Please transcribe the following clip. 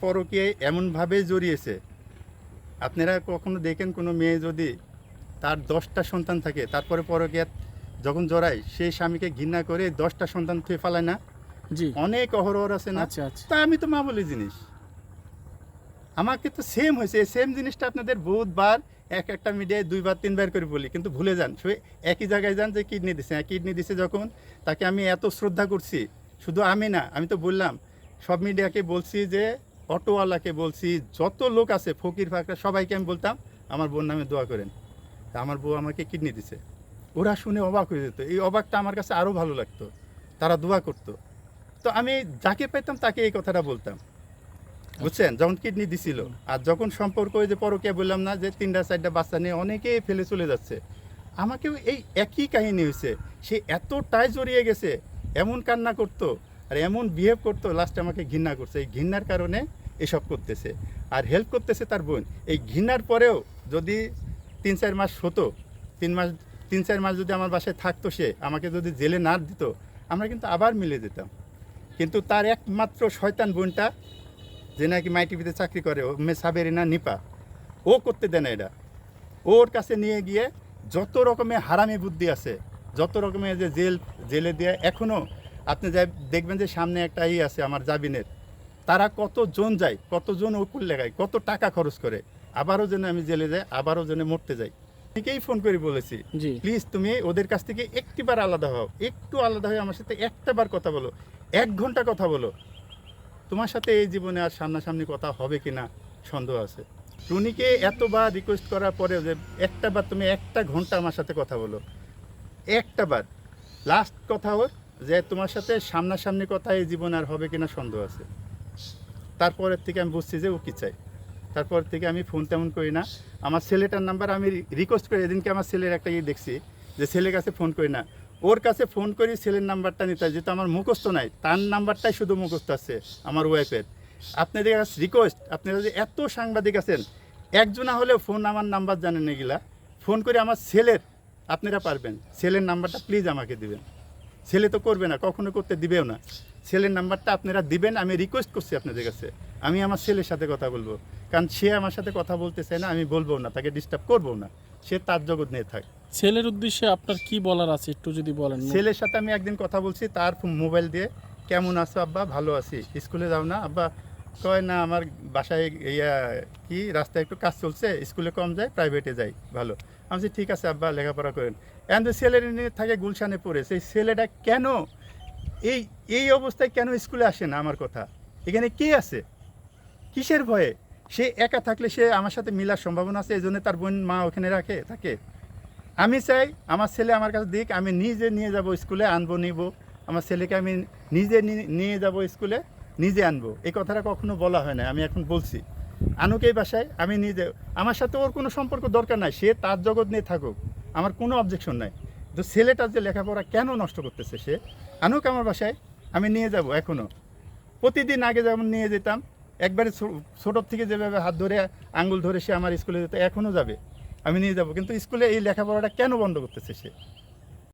পরকীয়ায় এমনভাবে জড়িয়েছে। আপনারা কখনো দেখেন কোনো মেয়ে যদি তার দশটা সন্তান থাকে তারপরে পরকীয়া যখন জড়ায় সেই স্বামীকে ঘৃণা করে দশটা সন্তান থুয়ে ফেলায় না? জি। অনেক অহরহর আছে না? আচ্ছা আচ্ছা। তা আমি তো মা বলি জিনিস। আমাকে তো সেম হয়েছে। সেম জিনিসটা আপনাদের বহুতবার এক একটা মিডিয়ায় দুইবার তিনবার করে বলি কিন্তু ভুলে যান। সে একই জায়গায় যান যে কিডনি দিছে। হ্যাঁ কিডনি দিছে যখন তাকে আমি এত শ্রদ্ধা করছি। শুধু আমি না আমি তো বললাম সব মিডিয়াকে বলছি যে অটোওয়ালাকে বলছি, যত লোক আছে, ফকির ফাকরা, সবাইকে আমি বলতাম, আমার বোন নামে দোয়া করেন। তা আমার বউ আমাকে কিডনি দিছে। ওরা শুনে অবাক হয়ে যেত। এই অবাকটা আমার কাছে আরও ভালো লাগতো। তারা দোয়া করতো। তো আমি যাকে পেতাম, তাকে এই কথাটা বলতাম। বুঝছেন? যখন কিডনি দিছিল। আর যখন সম্পর্ক যে পরকে বললাম না যে, তিনটা, চারটা বাচ্চা নিয়ে অনেকেই ফেলে চলে যাচ্ছে। আমাকেও এই একই কাহিনী হয়েছে। সে এতটাই জড়িয়ে গেছে, এমন কান্না করতো আর এমন বিহেভ করতো লাস্টে আমাকে ঘৃণা করছে। এই ঘৃণার কারণে এসব করতেছে। আর হেল্প করতেছে তার বোন। এই ঘৃণার পরেও যদি তিন চার মাস হতো, তিন মাস, তিন চার মাস যদি আমার বাসায় থাকতো সে, আমাকে যদি জেলে না দিত, আমরা কিন্তু আবার মিলে যেতাম। কিন্তু তার একমাত্র শয়তান বোনটা, যে নাকি মাই টিভিতে চাকরি করে, ও মে সাবেরিনা নিপা, ও করতে দেয় না এটা। ওর কাছে নিয়ে গিয়ে যত রকমের হারামি বুদ্ধি আছে, যত রকমের যে জেল, জেলে দিয়ে এখনও আপনি যাই দেখবেন যে সামনে একটা ই আছে আমার জাবিনের তারা কতজন যায় কতজন উকুল লেগায় কত টাকা খরচ করে আবারও যেন আমি জেলে যাই আবারও যেন মরতে যাই। অনেকেই ফোন করে বলেছি প্লিজ তুমি ওদের কাছ থেকে একটিবার আলাদা হও একটু আলাদা হয়ে আমার সাথে একটা বার কথা বলো এক ঘণ্টা কথা বলো। তোমার সাথে এই জীবনে আর সামনাসামনি কথা হবে কিনা সন্দেহ আছে। টুনিকে এতবার রিকোয়েস্ট করার পরে যে একটা বার তুমি একটা ঘণ্টা আমার সাথে কথা বলো একটা বার। লাস্ট কথা ওর যে তোমার সাথে সামনাসামনি কথা এই জীবনে আর হবে কিনা সন্দেহ আছে। তারপরের থেকে আমি বুঝছি যে ও কী চাই তারপর থেকে আমি ফোন তেমন করি না। আমার ছেলেটার নাম্বার আমি রিকোয়েস্ট করি এদিনকে আমার ছেলের একটা ইয়ে দেখছি যে ছেলের কাছে ফোন করি না। ওর কাছে ফোন করি ছেলের নাম্বারটা নিতে, যেহেতু আমার মুখস্থ নাই, তার নাম্বারটাই শুধু মুখস্থ আছে আমার ওয়াইফের আপনাদের কাছে রিকোয়েস্ট আপনারা যে এত সাংবাদিক আছেন, একজনা হলেও ফোন আমার নাম্বার জানেন এগুলা ফোন করে আমার ছেলের, আপনারা পারবেন। ছেলের নাম্বারটা প্লিজ আমাকে দিবেন। ছেলে তো করবে না, কখনো করতে দিবেও না। ছেলের নাম্বারটা আপনারা দিবেন আমি রিকোয়েস্ট করছি আপনাদের কাছে। আমি আমার ছেলের সাথে কথা বলব। কারণ সে আমার সাথে কথা বলতে চায় না আমি বলব না তাকে ডিস্টার্ব করব না। সে তার জগৎ নিয়ে থাক। ছেলের উদ্দেশ্যে আপনার কি বলার আছে একটু যদি বলেন। ছেলের সাথে আমি একদিন কথা বলছি তার মোবাইল দিয়ে কেমন আছো আব্বা? ভালো আছি। স্কুলে যাও না? আব্বা কয় না আমার বাসায় ইয়া কি রাস্তায় একটু কাজ চলছে স্কুলে কম যায় প্রাইভেটে যাই ভালো। আমি ঠিক আছে আব্বা লেখাপড়া করেন। এখন তো ছেলের নিয়ে থাকে গুলশানে পড়ে। সেই ছেলেটা কেন এই এই অবস্থায় কেন স্কুলে আসে না আমার কথা? এখানে কে আছে? কিসের ভয়ে? সে একা থাকলে সে আমার সাথে মিলার সম্ভাবনা আছে, এই জন্য তার বোন, মা ওখানে রাখে তাকে আমি চাই আমার ছেলে আমার কাছে দিক, আমি নিজে নিয়ে যাব স্কুলে, আনব, নিব। আমার ছেলেকে আমি নিজে নিয়ে যাব স্কুলে, নিজে আনব। এই কথাটা কখনো বলা হয় না আমি এখন বলছি। আনুক এই বাসায়, আমি নিজে, আমার সাথে ওর কোনো সম্পর্ক দরকার নাই, সে তার জগৎ নিয়ে থাকুক। আমার কোনো অবজেকশন নাই। তো ছেলেটার যে লেখাপড়া কেন নষ্ট করতেছে সে? আনুক আমার বাসায়, আমি নিয়ে যাব এখনও প্রতিদিন আগে যেমন নিয়ে যেতাম, একবারে ছোটোর থেকে যেভাবে হাত ধরে আঙ্গুল ধরে সে আমার স্কুলে যেত এখনও যাবে। আমি নিয়ে যাব। কিন্তু স্কুলে এই লেখাপড়াটা কেন বন্ধ করতেছে সে?